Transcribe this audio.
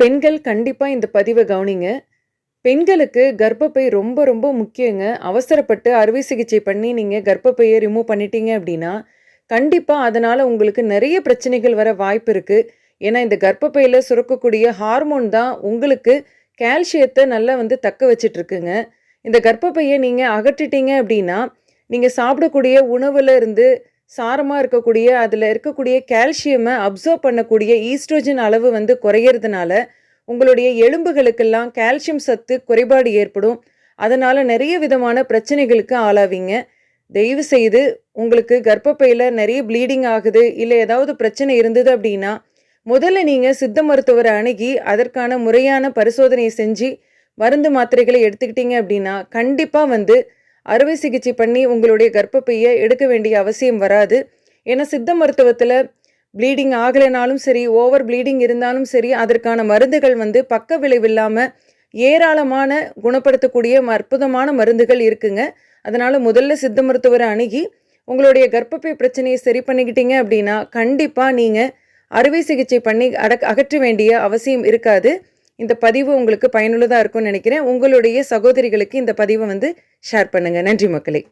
பெண்கள் கண்டிப்பாக இந்த பதிவை கவனிங்க. பெண்களுக்கு கர்ப்பப்பை ரொம்ப ரொம்ப முக்கியங்க. அவசரப்பட்டு அறுவை சிகிச்சை பண்ணி நீங்கள் கர்ப்பப்பையை ரிமூவ் பண்ணிட்டீங்க அப்படின்னா கண்டிப்பாக அதனால் உங்களுக்கு நிறைய பிரச்சனைகள் வர வாய்ப்பு இருக்குது ஏன்னா, இந்த கர்ப்பப்பையில் சுரக்கக்கூடிய ஹார்மோன் தான் உங்களுக்கு கால்சியத்தை நல்லா வந்து தக்க வச்சுட்ருக்குங்க. இந்த கர்ப்பப்பையை நீங்கள் அகற்றிட்டீங்க அப்படின்னா நீங்கள் சாப்பிடக்கூடிய உணவுல இருந்து சாரமாக இருக்கக்கூடிய அதில் இருக்கக்கூடிய கால்சியமை அப்சர்வ் பண்ணக்கூடிய ஈஸ்ட்ரோஜன் அளவு வந்து குறையறதுனால, உங்களுடைய எலும்புகளுக்கெல்லாம் கால்சியம் சத்து குறைபாடு ஏற்படும். அதனால் நிறைய விதமான பிரச்சனைகளுக்கு ஆளாவீங்க. தயவு செய்து உங்களுக்கு கர்ப்பப்பையில் நிறைய ப்ளீடிங் ஆகுது, இல்லை ஏதாவது பிரச்சனை இருந்தது அப்படின்னா முதல்ல நீங்கள் சித்த மருத்துவரை அணுகி, அதற்கான முறையான பரிசோதனையை செஞ்சு, மருந்து மாத்திரைகளை எடுத்துக்கிட்டீங்க அப்படின்னா கண்டிப்பாக வந்து அறுவை சிகிச்சை பண்ணி உங்களுடைய கர்ப்பப்பையை எடுக்க வேண்டிய அவசியம் வராது. ஏன்னா, சித்த மருத்துவத்தில் ப்ளீடிங் ஆகலைனாலும் சரி, ஓவர் ப்ளீடிங் இருந்தாலும் சரி, அதற்கான மருந்துகள் வந்து பக்க விளைவில்லாமல் ஏராளமான குணப்படுத்தக்கூடிய அற்புதமான மருந்துகள் இருக்குங்க. அதனால் முதல்ல சித்த மருத்துவரை அணுகி, உங்களுடைய கர்ப்பப்பை பிரச்சனையை சரி பண்ணிக்கிட்டீங்க அப்படின்னா கண்டிப்பாக நீங்கள் அறுவை சிகிச்சை பண்ணி அடக் அகற்ற வேண்டிய அவசியம் இருக்காது. இந்த பதிவு உங்களுக்கு பயனுள்ளதாக இருக்கும்னு நினைக்கிறேன் உங்களுடைய சகோதரிகளுக்கு இந்த பதிவை வந்து ஷேர் பண்ணுங்கள் நன்றி மக்களே!